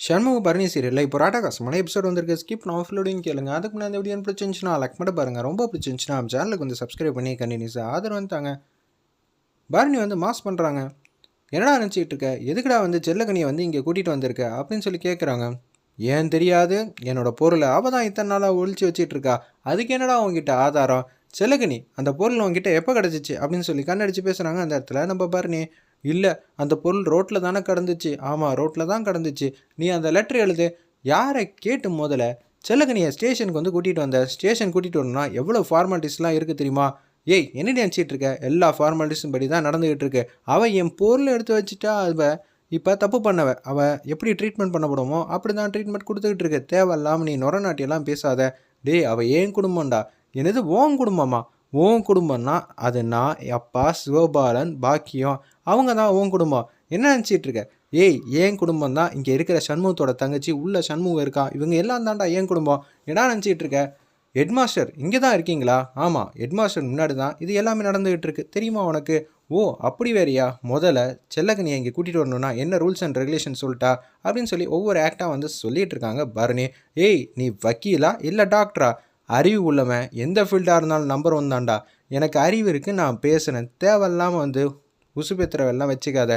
ஷண்முக பரணி சீரியலில் இப்போ ராட்டகாசமான எபிசோட் வந்திருக்கு. ஸ்கிப் நான் ஆஃப்லோடிங் கேளுங்க. அதுக்கு முன்னாடி எப்படி வீடியோ பிடிச்சிருந்துச்சுன்னா லைக் மட்டும் பாருங்கள் ரொம்ப பிடிச்சிருந்துச்சுன்னா சேனலுக்கு வந்து சப்ஸ்கிரைப் பண்ணி கண்டினியூஸாக ஆதரவு வந்துட்டாங்க பரணி வந்து மாஸ் பண்ணுறாங்க என்னடா நினச்சிக்கிட்டு இருக்க? எதுக்குடா வந்து செல்லகனியை வந்து இங்கே கூட்டிகிட்டு வந்திருக்க? அப்படின்னு சொல்லி கேட்குறாங்க ஏன் தெரியாது? என்னோட பொருளை அவள் தான் இத்தனை நாளாக ஒழிச்சு வச்சிட்டு இருக்கா? அதுக்கு என்னடா உங்ககிட்ட ஆதாரம்? செல்லகனி அந்த பொருள் உங்ககிட்ட எப்போ கிடச்சிச்சு? அப்படின்னு சொல்லி கண்ணடிச்சு பேசுகிறாங்க அந்த இடத்துல நம்ம பரணி. இல்லை அந்த பொருள் ரோட்டில் தானே கடந்துச்சு. ஆமாம் ரோட்டில் தான் கடந்துச்சு. நீ அந்த லெட்டர் எழுது. யாரை கேட்டு முதல்ல செல்லக்கனியை ஸ்டேஷனுக்கு வந்து கூட்டிகிட்டு வந்த. ஸ்டேஷன் கூட்டிகிட்டு வரணும்னா எவ்வளோ ஃபார்மாலிட்டிஸ்லாம் இருக்குது தெரியுமா? ஏய் என்ன நினச்சிட்டு இருக்க? எல்லா ஃபார்மாலிட்டிஸும் படி தான் நடந்துகிட்டு இருக்கு. அவள் என் பொருளை எடுத்து வச்சுட்டா அவ இப்போ தப்பு பண்ணவ. அவள் எப்படி ட்ரீட்மெண்ட் பண்ணப்படுமோ அப்படி தான் ட்ரீட்மெண்ட் கொடுத்துக்கிட்டு இருக்கு. தேவையில்லாமல் நீ நொரநாட்டியெல்லாம் பேசாத. டேய் அவள் ஏன் குடும்பம்டா? என்னது ஓன் குடும்பமா? உன் குடும்பம்னா அது நான் அப்பா சிவபாலன் பாக்கியம். அவங்க தான் உன் குடும்பம். என்ன நினச்சிட்டு இருக்க? ஏய் ஏன் குடும்பம் தான் இங்கே இருக்கிற சண்முகத்தோட தங்கச்சி உள்ள சண்முகம் இருக்கா? இவங்க எல்லாம் தான்டா ஏன் குடும்பம். என்ன நினச்சிட்டு இருக்க? ஹெட்மாஸ்டர் இங்கே தான் இருக்கீங்களா? ஆமாம் ஹெட்மாஸ்டர் முன்னாடி தான் இது எல்லாமே நடந்துகிட்டு இருக்கு. தெரியுமா உனக்கு? ஓ அப்படி வேறியா? முதல்ல செல்லக்கனியை இங்கே கூட்டிகிட்டு வரணும்னா என்ன ரூல்ஸ் அண்ட் ரெகுலேஷன் சொல்லிட்டா? அப்படின்னு சொல்லி ஒவ்வொரு ஆக்டாக வந்து சொல்லிகிட்டு இருக்காங்க பரணி. ஏய் நீ வக்கீலா இல்லை டாக்டரா? அறிவு உள்ளவன் எந்த ஃபீல்டாக இருந்தாலும் நம்பர் ஒன் தான்டா. எனக்கு அறிவு இருக்குது நான் பேசுகிறேன் தேவையில்லாமல் வந்து உசுபேத்திரவெல்லாம் வச்சுக்காத.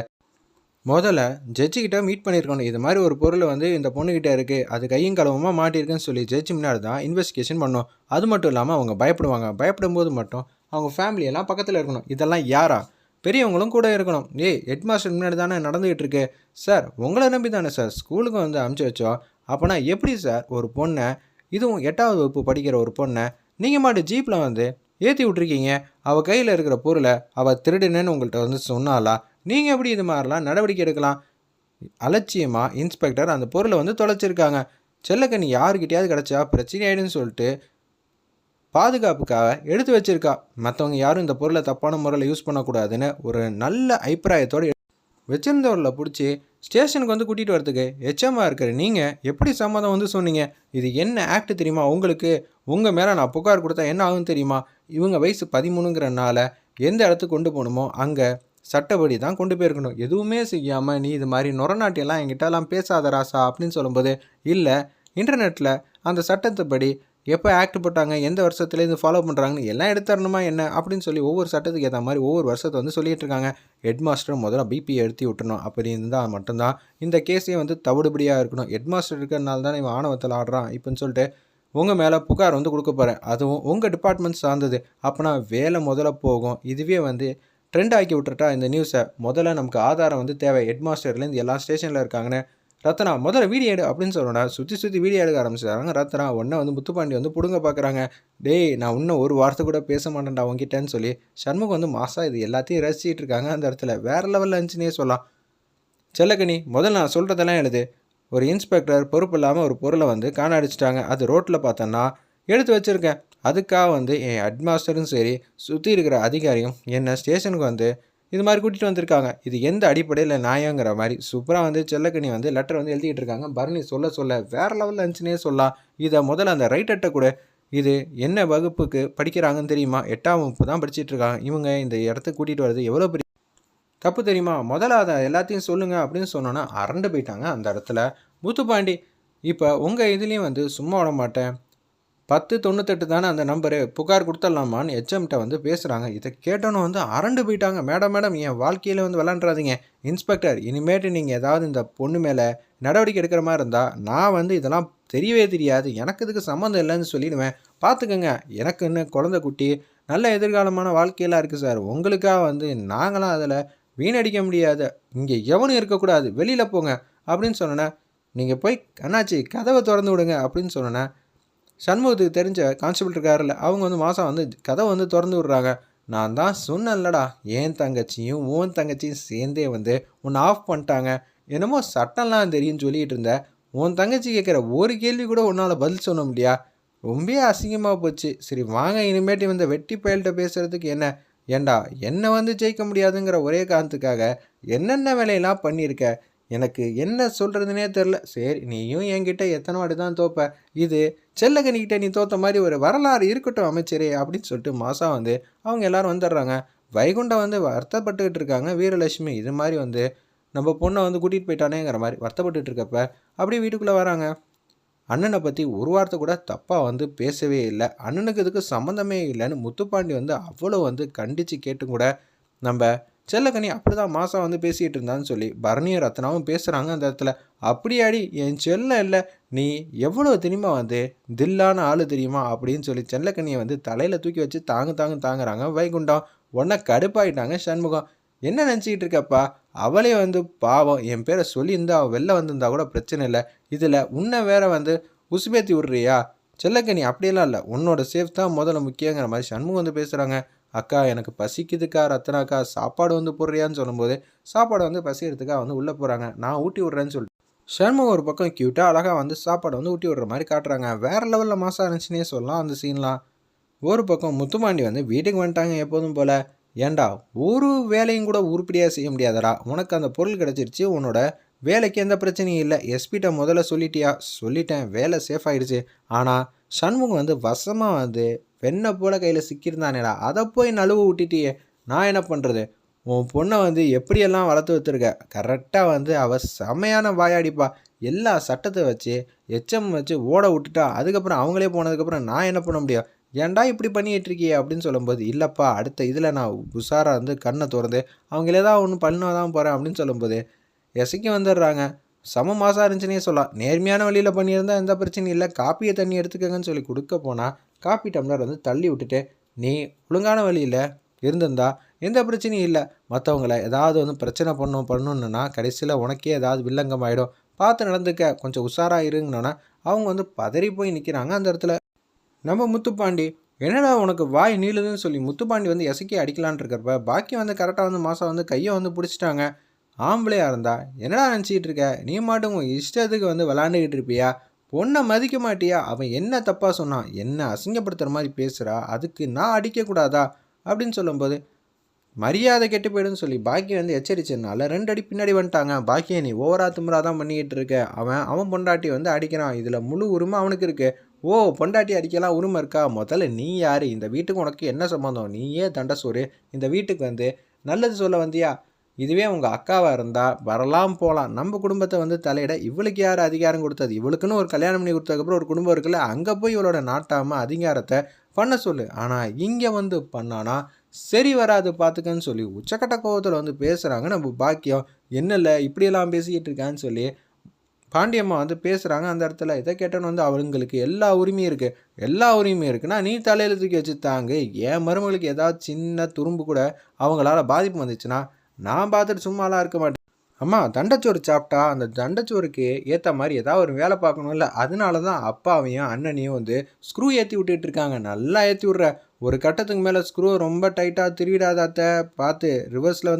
முதல்ல ஜட்ஜிக்கிட்ட மீட் பண்ணியிருக்கணும் இது மாதிரி ஒரு பொருள் வந்து இந்த பொண்ணுக்கிட்ட இருக்குது அது கையும் கலவமாக மாட்டியிருக்குன்னு சொல்லி ஜட்ஜி முன்னாடி தான் இன்வெஸ்டிகேஷன் பண்ணோம் அது மட்டும் இல்லாமல் அவங்க பயப்படுவாங்க. பயப்படும் போது மட்டும் அவங்க ஃபேமிலியெல்லாம் பக்கத்தில் இருக்கணும். இதெல்லாம் யாரா? பெரியவங்களும் கூட இருக்கணும். ஏய் ஹெட்மாஸ்டர் முன்னாடி தானே நடந்துகிட்டு இருக்கு. சார் உங்களை நம்பி தானே சார் ஸ்கூலுக்கு வந்து அமுச்சு வச்சோம். அப்போனா எப்படி சார் ஒரு பொண்ணை இதுவும் எட்டாவது வகுப்பு படிக்கிற ஒரு பொண்ணை நீங்கள் மாட்டு ஜீப்பில் வந்து ஏற்றி விட்ருக்கீங்க அவள் கையில் இருக்கிற பொருளை அவள் திருடுனேன்னு உங்கள்கிட்ட வந்து சொன்னாலா நீங்கள் எப்படி இது மாதிரிலாம் நடவடிக்கை எடுக்கலாம்? அலட்சியமாக இன்ஸ்பெக்டர் அந்த பொருளை வந்து தொலைச்சிருக்காங்க. செல்லக்கண்ணி யாருக்கிட்டையாவது கிடச்சா பிரச்சனை ஆயிடுன்னு சொல்லிட்டு பாதுகாப்புக்காக எடுத்து வச்சுருக்கா. மற்றவங்க யாரும் இந்த பொருளை தப்பான முறையில் யூஸ் பண்ணக்கூடாதுன்னு ஒரு நல்ல அபிப்பிராயத்தோடு வச்சிருந்தவரில் பிடிச்சி ஸ்டேஷனுக்கு வந்து கூட்டிகிட்டு வரதுக்கு எச்சமாக இருக்கிற நீங்கள் எப்படி சம்மதம் வந்து சொன்னீங்க? இது என்ன ஆக்ட் தெரியுமா? உங்களுக்கு உங்கள் மேலே நான் புகார் கொடுத்தா என்ன ஆகும் தெரியுமா? இவங்க வயசு பதிமூணுங்கிறனால எந்த இடத்துக்கு கொண்டு போகணுமோ அங்கே சட்டப்படி தான் கொண்டு போயிருக்கணும். எதுவுமே செய்யாமல் நீ இது மாதிரி நொரநாட்டியெல்லாம் என்கிட்டலாம் பேசாத ராசா அப்படின்னு சொல்லும்போது இல்லை இன்டர்நெட்டில் அந்த சட்டத்தைப்படி எப்போ ஆக்ட் போட்டாங்க எந்த வருஷத்துலேருந்து ஃபாலோ பண்ணுறாங்கன்னு எல்லாம் எடுத்துறணுமா என்ன? அப்படின்னு சொல்லி ஒவ்வொரு சட்டத்துக்கு ஏற்ற மாதிரி ஒவ்வொரு வருஷத்தை வந்து சொல்லிட்டு இருக்காங்க. ஹெட் மாஸ்டர் முதல்ல பிபி எடுத்து விட்டணும் அப்படி இருந்தால் மட்டும்தான் இந்த கேஸே வந்து தவிடுபடியாக இருக்கணும். ஹெட் மாஸ்டர் இருக்கிறனால தான் இவன் ஆணவத்தில் ஆடுறான். இப்போன்னு சொல்லிட்டு உங்கள் மேலே புகார் வந்து கொடுக்க போகிறேன் அதுவும் உங்கள் டிபார்ட்மெண்ட் சார்ந்தது. அப்போனா வேலை முதல்ல போகும். இதுவே வந்து ட்ரெண்ட் ஆக்கி விட்டுட்டா இந்த நியூஸை முதல்ல நமக்கு ஆதாரம் வந்து தேவை. ஹெட் மாஸ்டர்லேருந்து எல்லா ஸ்டேஷனில் இருக்காங்கன்னு ரத்னா முதல்ல வீடியோ எடு அப்படின்னு சொல்லணும் சுற்றி சுற்றி வீடியோ எடுக்க ஆரம்பிச்சிட்டாங்க. ரத்னா ஒன்றை வந்து முத்துப்பாண்டி வந்து பிடுங்க பார்க்குறாங்க டேய் நான் இன்னும் ஒரு வார்த்தை கூட பேச மாட்டேன்டா உங்ககிட்டன்னு சொல்லி சண்முகம் வந்து மாசா இது எல்லாத்தையும் ரசிச்சிட்டு இருக்காங்க அந்த இடத்துல. வேறு லெவலில் இருந்துச்சுன்னே சொல்லலாம். செல்லக்கனி முதல்ல நான் சொல்கிறதெல்லாம் எழுது. ஒரு இன்ஸ்பெக்டர் பொறுப்பு இல்லாமல் ஒரு பொருளை வந்து காணடிச்சிட்டாங்க. அது ரோட்டில் பார்த்தோன்னா எடுத்து வச்சுருக்கேன். அதுக்காக வந்து என் ஹெட்மாஸ்டரும் சரி சுற்றி இருக்கிற அதிகாரியும் என்னை ஸ்டேஷனுக்கு வந்து இது மாதிரி கூட்டிகிட்டு வந்திருக்காங்க. இது எந்த அடிப்படையில் நியாயங்கிற மாதிரி சூப்பராக வந்து செல்லக்கனி வந்து லெட்டர் வந்து எழுதிட்டு இருக்காங்க. பரணி சொல்ல சொல்ல வேறு லெவலில் இருந்துச்சுன்னே சொல்லலாம். இதை முதல்ல அந்த ரைட்டர்கிட்ட கூட. இது என்ன வகுப்புக்கு படிக்கிறாங்கன்னு தெரியுமா? எட்டாம் வகுப்பு தான் படிச்சுட்டு இருக்காங்க. இவங்க இந்த இடத்துக்கு கூட்டிகிட்டு வர்றது எவ்வளோ பெரிய தப்பு தெரியுமா? முதல்ல அதை எல்லாத்தையும் சொல்லுங்கள் அப்படின்னு சொன்னோன்னா அரண்டு போயிட்டாங்க அந்த இடத்துல. முத்துப்பாண்டி இப்போ உங்கள் இதுலேயும் வந்து சும்மா விட மாட்டேன். பத்து தொண்ணூத்தெட்டு தானே அந்த நம்பரு? புகார் கொடுத்துடலாமான்னு ஹெச்எம்கிட்ட வந்து பேசுகிறாங்க இதை கேட்டோன்னு வந்து அரண்டு போயிட்டாங்க. மேடம் மேடம் என் வாழ்க்கையில் வந்து விளாண்டுறாதீங்க இன்ஸ்பெக்டர் இனிமேட்டு நீங்கள் ஏதாவது இந்த பொண்ணு மேலே நடவடிக்கை எடுக்கிற மாதிரி இருந்தால் நான் வந்து இதெல்லாம் தெரியவே தெரியாது. எனக்கு இதுக்கு சம்மந்தம் இல்லைன்னு சொல்லிடுவேன். பார்த்துக்கோங்க எனக்கு இன்னும் குழந்தை குட்டி நல்ல எதிர்காலமான வாழ்க்கையெல்லாம் இருக்குது சார். உங்களுக்காக வந்து நாங்களாம் அதில் வீணடிக்க முடியாது. இங்கே எவனும் இருக்கக்கூடாது. வெளியில் போங்க. அப்படின்னு சொன்னேன்னா நீங்கள் போய் அண்ணாச்சி கதவை திறந்து விடுங்க. அப்படின்னு சொன்னேன்னா சண்முகத்துக்கு தெரிஞ்ச கான்ஸ்டபிள் இருக்காருல்ல அவங்க வந்து மாதம் வந்து கதை வந்து திறந்து விட்றாங்க. நான் தான் சொன்னேன்லடா என் தங்கச்சியும் உன் தங்கச்சியும் சேர்ந்தே வந்து உன்னை ஆஃப் பண்ணிட்டாங்க. என்னமோ சட்டம்லாம் தெரியும்னு சொல்லிட்டு இருந்த உன் தங்கச்சி கேட்குற ஒரு கேள்வி கூட உன்னால் பதில் சொல்ல முடியா? ரொம்ப அசிங்கமாக போச்சு. சரி வாங்க இனிமேட்டு இந்த வெட்டி பயல்கிட்ட பேசுகிறதுக்கு என்ன? ஏண்டா என்னை வந்து ஜெயிக்க முடியாதுங்கிற ஒரே காரணத்துக்காக என்னென்ன வேலையெல்லாம் பண்ணியிருக்க? எனக்கு என்ன சொல்கிறதுனே தெரில சரி நீயும் என்கிட்ட எத்தனை வாட்டி தான் தோப்ப. இது செல்லகனிக்கிட்ட நீ தோத்த மாதிரி ஒரு வரலாறு இருக்கட்டும் அமைச்சரே அப்படின்னு சொல்லிட்டு மாசா வந்து அவங்க எல்லாரும் வந்துடுறாங்க. வைகுண்டம் வந்து வருத்தப்பட்டுக்கிட்டு இருக்காங்க. வீரலட்சுமி இது மாதிரி வந்து நம்ம பொண்ணை வந்து கூட்டிகிட்டு போயிட்டானேங்கிற மாதிரி வருத்தப்பட்டுட்டு இருக்கப்ப அப்படியே வீட்டுக்குள்ளே வராங்க. அண்ணனை பற்றி ஒரு வார்த்தை கூட தப்பாக வந்து பேசவே இல்லை. அண்ணனுக்கு இதுக்கு சம்மந்தமே இல்லைன்னு முத்துப்பாண்டி வந்து அவ்வளோ வந்து கண்டித்து கேட்டும் கூட நம்ம செல்லக்கனி அப்படி தான் மாதம் வந்து பேசிகிட்டு இருந்தான்னு சொல்லி பரணிய ரத்னாவும் பேசுகிறாங்க அந்த இடத்துல. அப்படியாடி என் செல்லம் இல்லை. நீ எவ்வளோ தெரியுமா வந்து தில்லான ஆள் தெரியுமா? அப்படின்னு சொல்லி செல்லக்கனியை வந்து தலையில் தூக்கி வச்சு தாங்கு தாங்கு தாங்குறாங்க வைகுண்டம். உடனே கடுப்பாயிட்டாங்க சண்முகம். என்ன நினச்சிக்கிட்டு இருக்கப்பா? அவளே வந்து பாவம். என் பேரை சொல்லியிருந்தா அவள் வெளில வந்திருந்தா கூட பிரச்சனை இல்லை. இதில் உன்னை வேற வந்து உசுபேத்தி விட்றியா? செல்லக்கனி அப்படியெல்லாம் இல்லை. உன்னோட சேஃப் தான் முதல்ல முக்கியங்கிற மாதிரி சண்முகம் வந்து பேசுகிறாங்க அக்கா எனக்கு பசிக்குதுக்கா ரத்னாக்கா சாப்பாடு வந்து போடுறியான்னு சொல்லும்போது சாப்பாடு வந்து பசிக்கிறதுக்கா வந்து உள்ளே போகிறாங்க நான் ஊட்டி விட்றேன்னு சொல்லிட்டு சண்முகம் ஒரு பக்கம் க்யூட்டாக அழகாக வந்து சாப்பாடு வந்து ஊட்டி விடுற மாதிரி காட்டுறாங்க. வேறு லெவலில் மாதம் இருந்துச்சுன்னே சொல்லலாம் அந்த சீன்லாம் ஒரு பக்கம் முத்துமாண்டி வந்து வீட்டுக்கு வந்துட்டாங்க எப்போதும் போல். ஏண்டா ஒரு வேலையும் கூட உருப்படியாக செய்ய முடியாதடா. உனக்கு அந்த பொருள் கிடச்சிருச்சு உன்னோட வேலைக்கு எந்த பிரச்சனையும் இல்லை. எஸ்பிட்ட முதல்ல சொல்லிட்டியா? சொல்லிட்டேன். வேலை சேஃப் ஆகிடுச்சு ஆனால் சண்முகம் வந்து வசமாக வந்து வெண்ணை போல கையில் சிக்கியிருந்தானேடா. அதை போய் நழுவு விட்டுட்டியே. நான் என்ன பண்ணுறது உன் பொண்ணை வந்து எப்படியெல்லாம் வளர்த்து வச்சுருக்க? கரெக்டாக வந்து அவள் செமையான வாயாடிப்பா. எல்லா சட்டத்தை வச்சு எச்சம் வச்சு ஓட விட்டுட்டா. அதுக்கப்புறம் அவங்களே போனதுக்கப்புறம் நான் என்ன பண்ண முடியும்? ஏன்டா இப்படி பண்ணிகிட்டு இருக்கியே அப்படின்னு சொல்லும்போது இல்லைப்பா அடுத்த இதில் நான் உஷாராக வந்து கண்ணை திறந்து அவங்கள ஏதாவது ஒன்று பண்ண தான் போகிறேன் அப்படின்னு சொல்லும்போது எசைக்கு வந்துடுறாங்க. சம மாதம் இருந்துச்சுனே சொல்லலாம். நேர்மையான வழியில் பண்ணியிருந்தா எந்த பிரச்சனையும் இல்லை. காப்பியை தண்ணி எடுத்துக்கங்கன்னு சொல்லி கொடுக்க போனால் காப்பி டம்ளர் வந்து தள்ளி விட்டுட்டு நீ ஒழுங்கான வழியில் இருந்திருந்தா எந்த பிரச்சனையும் இல்லை. மற்றவங்கள ஏதாவது வந்து பிரச்சனை பண்ணும் பண்ணணுன்னா கடைசியில் உனக்கே ஏதாவது வில்லங்கம் ஆகிடும் பார்த்து நடந்துக்க. கொஞ்சம் உஷாராக இருங்கன்னொன்னா அவங்க வந்து பதறி போய் நிற்கிறாங்க அந்த இடத்துல. நம்ம முத்துப்பாண்டி என்னடா உனக்கு வாய் நீளுதுன்னு சொல்லி முத்துப்பாண்டி வந்து எசக்கி அடிக்கலான் இருக்கிறப்ப பாக்கி வந்து கரெக்டாக வந்து மாதம் வந்து கையை வந்து பிடிச்சிட்டாங்க. ஆம்பளையாக இருந்தா என்னடா நினச்சிக்கிட்டு இருக்க? நீ மாட்டும் உன் இஷ்டத்துக்கு வந்து விளாண்டுக்கிட்டு இருப்பியா? பொண்ணை மதிக்க மாட்டியா? அவன் என்ன தப்பாக சொன்னான்? என்ன அசிங்கப்படுத்துகிற மாதிரி பேசுகிறா அதுக்கு நான் அடிக்கக்கூடாதா? அப்படின்னு சொல்லும்போது மரியாதை கெட்டு போயிடுன்னு சொல்லி பாக்கியை வந்து எச்சரிச்சதுனால ரெண்டு அடி பின்னாடி வந்துட்டாங்க. பாக்கியை நீ ஓவரா திமுறா தான் பண்ணிக்கிட்டு இருக்க. அவன் அவன் பொண்டாட்டி வந்து அடிக்கிறான். இதில் முழு உரிமை அவனுக்கு இருக்கு. ஓ பொண்டாட்டி அடிக்கலாம் உரிமை இருக்கா? முதல்ல நீ யார்? இந்த வீட்டுக்கு உனக்கு என்ன சம்மந்தம் நீயே தண்டை சோறு இந்த வீட்டுக்கு வந்து நல்லது சொல்ல வந்தியா? இதுவே உங்கள் அக்காவாக இருந்தால் வரலாம் போகலாம் நம்ம குடும்பத்தை வந்து தலையிட இவளுக்கு யார் அதிகாரம் கொடுத்தது? இவளுக்குன்னு ஒரு கல்யாணம் பண்ணி கொடுத்ததுக்கப்புறம் ஒரு குடும்பம் இருக்குல்ல அங்கே போய் இவளோட நாட்டாமல் அதிகாரத்தை பண்ண சொல்லு. ஆனால் இங்கே வந்து பண்ணானா சரி வராது பார்த்துக்கன்னு சொல்லி உச்சக்கட்ட கோபத்தில் வந்து பேசுகிறாங்க நம்ம பாக்கியம் என்னல்ல இப்படியெல்லாம் பேசிக்கிட்டு இருக்கான்னு சொல்லி பாண்டியம்மா வந்து பேசுகிறாங்க அந்த இடத்துல இதை கேட்டோன்னு வந்து அவங்களுக்கு எல்லா உரிமையும் இருக்குது எல்லா உரிமையும் இருக்குன்னா நீ தலையில் தூக்கி வச்சு தாங்க. என் மருமகளுக்கு ஏதாவது சின்ன துரும்பு கூட அவங்களால பாதிப்பு வந்துச்சுன்னா நான் பார்த்துட்டு சும்மாலாம் இருக்க மாட்டேன். அம்மா தண்டச்சோறு சாப்பிட்டா அந்த தண்டச்சோறுக்கு ஏற்ற மாதிரி ஏதாவது ஒரு வேலை பார்க்கணும்ல அதனால தான் அப்பாவையும் அண்ணனையும் வந்து ஸ்க்ரூ ஏற்றி விட்டுட்டு இருக்காங்க. நல்லா ஏற்றி விட்ற ஒரு கட்டத்துக்கு மேலே ஸ்க்ரூ ரொம்ப டைட்டாக திருவிடாதாத்த பார்த்து ரிவர்ஸில் வந்து